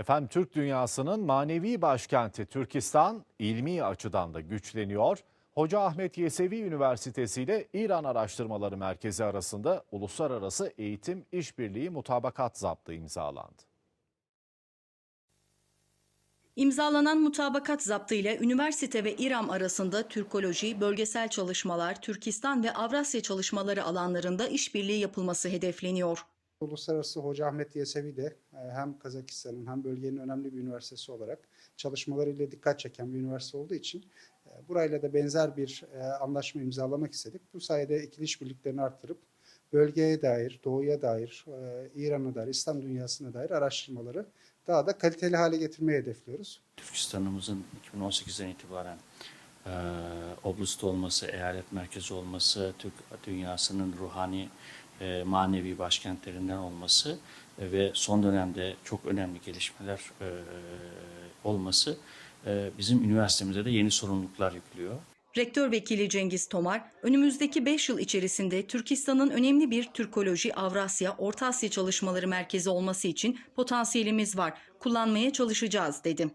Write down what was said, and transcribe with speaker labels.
Speaker 1: Efendim Türk dünyasının manevi başkenti Türkistan ilmi açıdan da güçleniyor. Hoca Ahmet Yesevi Üniversitesi ile İran Araştırmaları Merkezi arasında uluslararası eğitim işbirliği mutabakat zaptı imzalandı.
Speaker 2: İmzalanan mutabakat zaptı ile üniversite ve İRAM arasında Türkoloji, bölgesel çalışmalar, Türkistan ve Avrasya çalışmaları alanlarında işbirliği yapılması hedefleniyor.
Speaker 3: Uluslararası Hoca Ahmet Yesevi de e, hem Kazakistan'ın hem bölgenin önemli bir üniversitesi olarak çalışmalarıyla dikkat çeken bir üniversite olduğu için e, burayla da benzer bir e, anlaşma imzalamak istedik. Bu sayede ikili işbirliklerini arttırıp bölgeye dair, doğuya dair, İran'a dair, İslam dünyasına dair araştırmaları daha da kaliteli hale getirmeyi hedefliyoruz.
Speaker 4: Türkistan'ımızın 2018'den itibaren e, oblast olması, eyalet merkezi olması, Türk dünyasının ruhani, e, manevi başkentlerinden olması ve son dönemde çok önemli gelişmeler e, olması e, bizim üniversitemize de yeni sorumluluklar yüklüyor.
Speaker 2: Rektör Vekili Cengiz Tomar, önümüzdeki 5 yıl içerisinde Türkistan'ın önemli bir Türkoloji, Avrasya, Orta Asya çalışmaları merkezi olması için potansiyelimiz var. Kullanmaya çalışacağız, dedi.